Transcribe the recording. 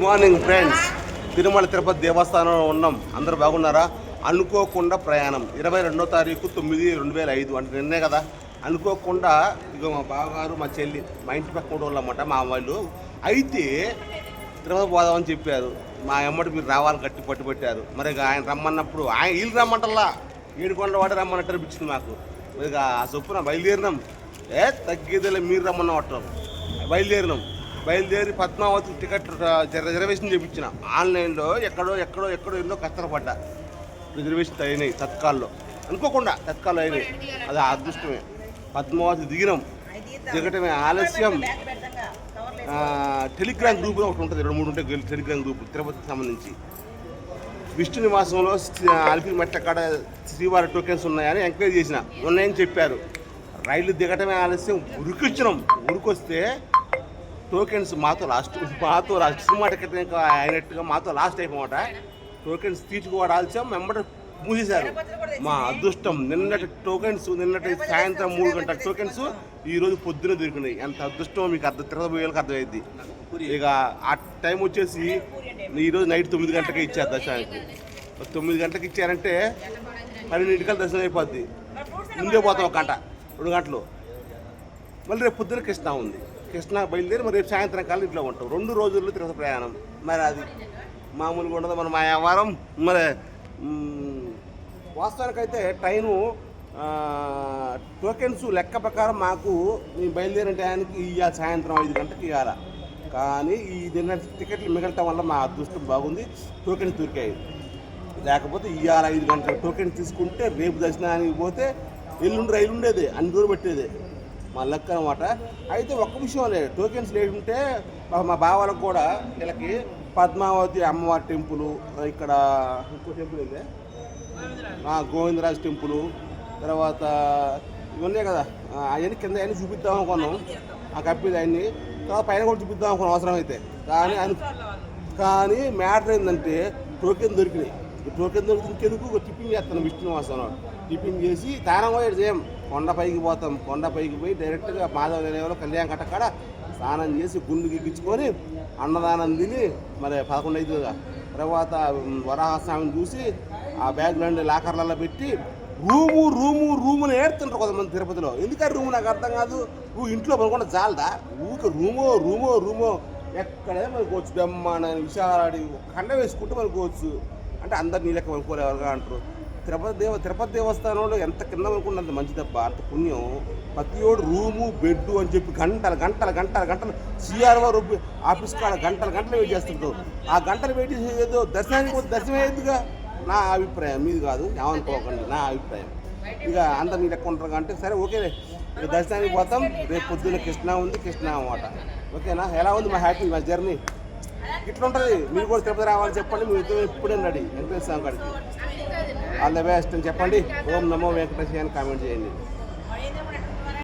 Good morning friends Tirumala Tirupati దేవస్థానంలో ఉన్నాం. అందరు బాగున్నారా? అనుకోకుండా ప్రయాణం. ఇరవై రెండో తారీఖు తొమ్మిది రెండు వేల ఐదు. అంటే నిన్నే కదా? అనుకోకుండా ఇక మా బావగారు మా చెల్లి మా ఇంటి పక్క కూడా వాళ్ళమాట మా వాళ్ళు. అయితే తిరుపతి పోదామని చెప్పారు. మా అమ్మటి మీరు రావాలని గట్టి పట్టు పెట్టారు. మరి ఆయన రమ్మన్నప్పుడు ఆయన వీళ్ళు రమ్మంటల్లా. ఏడుకొండ వాడు రమ్మన్నట్టు అనిపించింది మాకు. మరి ఆ చొప్పున బయలుదేరినాం. ఏ తగ్గేదిలే మీరు రమ్మన్నట్టు. బయలుదేరినాం. బయలుదేరి పద్మావతి టికెట్ రిజర్వేషన్ చేయించిన ఆన్లైన్లో ఎక్కడో ఎక్కడో ఎక్కడో ఎన్నో కష్టపడ్డా రిజర్వేషన్ అయినాయి తత్కాల్లో. అనుకోకుండా తత్కాల్లో అయినాయి. అది అదృష్టమే. పద్మావతి దిగినాం. దిగటమే ఆలస్యం. టెలిగ్రామ్ గ్రూప్ ఒకటి ఉంటుంది. రెండు మూడు ఉంటాయి టెలిగ్రామ్ గ్రూప్ తిరుపతికి సంబంధించి. విష్ణు నివాసంలో శ్రీ- అలిపిరి మెట్ల కాడ శ్రీవారి టోకెన్స్ ఉన్నాయని ఎంక్వైరీ చేసిన. ఉన్నాయని చెప్పారు. రైలు దిగటమే ఆలస్యం. ఉరికొచ్చినాం ఉరికొస్తే టోకెన్స్ మాతో లాస్ట్ మాతో లాస్ట్. సినిమా టికెట్ ఇంకా అయినట్టుగా మాతో లాస్ట్ అయిపోమాట. టోకెన్స్ తీసుకోవడాల్సాం ఆలస్యం. వెంబడి మూసేశారు. మా అదృష్టం. నిన్నటి టోకెన్స్ నిన్నటి సాయంత్రం మూడు గంటల టోకెన్స్ ఈ రోజు పొద్దున దొరికినాయి. ఎంత అదృష్టం మీకు అర్థం తిరగబోయే అర్థమైంది. ఇక ఆ టైం వచ్చేసి ఈరోజు నైట్ తొమ్మిది గంటలకే ఇచ్చారు దర్శనానికి. తొమ్మిది గంటలకు ఇచ్చారంటే పన్నెండింటికల్ దర్శనం అయిపోద్ది. ముందే పోతాం ఒక గంట రెండు గంటలు. మళ్ళీ రేపు పొద్దున కృష్ణ ఉంది. కృష్ణా బయలుదేరి మరి రేపు సాయంత్రం కాలం ఇంట్లో ఉంటాం. రెండు రోజుల్లో తిరుపతి ప్రయాణం. మరి అది మామూలుగా ఉండదు. మన మా మరి వాస్తవానికైతే ట్రైను టోకెన్స్ లెక్క ప్రకారం మాకు మేము బయలుదేరిన టయానికి ఇవ్వాలి సాయంత్రం ఐదు గంటలకు ఇవ్వాలి కానీ ఈ నిన్న టికెట్లు మిగలటం వల్ల మా అదృష్టం బాగుంది. టోకెన్స్ దొరికాయి. లేకపోతే ఇవాళ ఐదు గంటల టోకెన్ తీసుకుంటే రేపు దర్శనానికి పోతే ఎల్లుండి రైలు ఉండేది. అన్ని దూరం పెట్టేది. మా లెక్క అనమాట అయితే ఒక్క విషయం లేదు. టోకెన్స్ లేకుంటే మా- మా బావాలకు కూడా వీళ్ళకి పద్మావతి అమ్మవారి టెంపుల్ ఇక్కడ ఇంకో టెంపుల్ ఇదే గోవిందరాజ్ టెంపుల్ తర్వాత ఇవన్నీ కదా. అవన్నీ కింద అవన్నీ చూపిద్దాం అనుకున్నాం. ఆ కప్పిది అవన్నీ. తర్వాత పైన కూడా చూపిద్దాం అనుకున్నాం అవసరం అయితే కానీ అను కానీ మ్యాటర్ ఏంటంటే టోకెన్ దొరికినాయి. టోకెన్ దొరికిన ఇంకెందుకు? టిఫిన్ చేస్తాను విష్ణువాసం టిఫిన్ చేసి తానం పోయాడు సేమ్ కొండ పైకి పోతాం. కొండ పైకి పోయి డైరెక్ట్గా మాధవ నిలయంలో కళ్యాణ కట్టకాడ స్నానం చేసి గుండు గిగ్గించుకొని అన్నదానం తిని మరి పదకొండు అవుతుందిగా తర్వాత వరాహస్వామిని చూసి ఆ బ్యాగ్లన్నీ లాకర్లలో పెట్టి రూము రూము రూముని ఏడుతుంటారు కొంతమంది తిరుపతిలో. ఎందుకంటే రూము నాకు అర్థం కాదు? నువ్వు ఇంట్లో పనుకుండా చాలదా? ఊరికి రూమో రూమో రూమో. ఎక్కడైనా మనకోవచ్చు బ్రహ్మాండ విశాలాడి కండ వేసుకుంటే మనకోవచ్చు అంటే అందరు నీ లెక్క అనుకోలేవరుగా అంటారు. తిరుపతి దేవ తిరుపతి దేవస్థానంలో ఎంత కింద అనుకుంటే అంత మంచి తప్ప అంత పుణ్యం. ప్రతి ఓడు రూము బెడ్ అని చెప్పి గంటలు గంటలు గంటలు గంటలు సిఆర్ఓ రూపీ ఆఫీస్ కాడ గంటలు గంటలు వెయిట్ చేస్తుంటారు. ఆ గంటలు వెయిట్ చేసేదో దర్శనానికి పోతే దర్శనం నా అభిప్రాయం. మీది కాదు. ఏమనుకోకండి. నా అభిప్రాయం. ఇక అందరు మీరు ఎక్కువ ఉంటారు అంటే సరే ఓకే. ఇక దర్శనానికి పోతాం. రేపు పొద్దున్న కృష్ణ ఉంది. కృష్ణ అన్నమాట. ఓకేనా? ఎలా ఉంది మా హ్యాపీ మా జర్నీ? ఇట్లా ఉంటుంది మీరు కూడా తిరుపతి రావాలని చెప్పండి. మీ ఇద్దరు ఎప్పుడే రెడీ. వెంకటేశ్వర స్వామి కాడికి ఆల్ ద బెస్ట్ అని చెప్పండి. ఓం నమో వెంకటేశ్వర అని కామెంట్ చేయండి.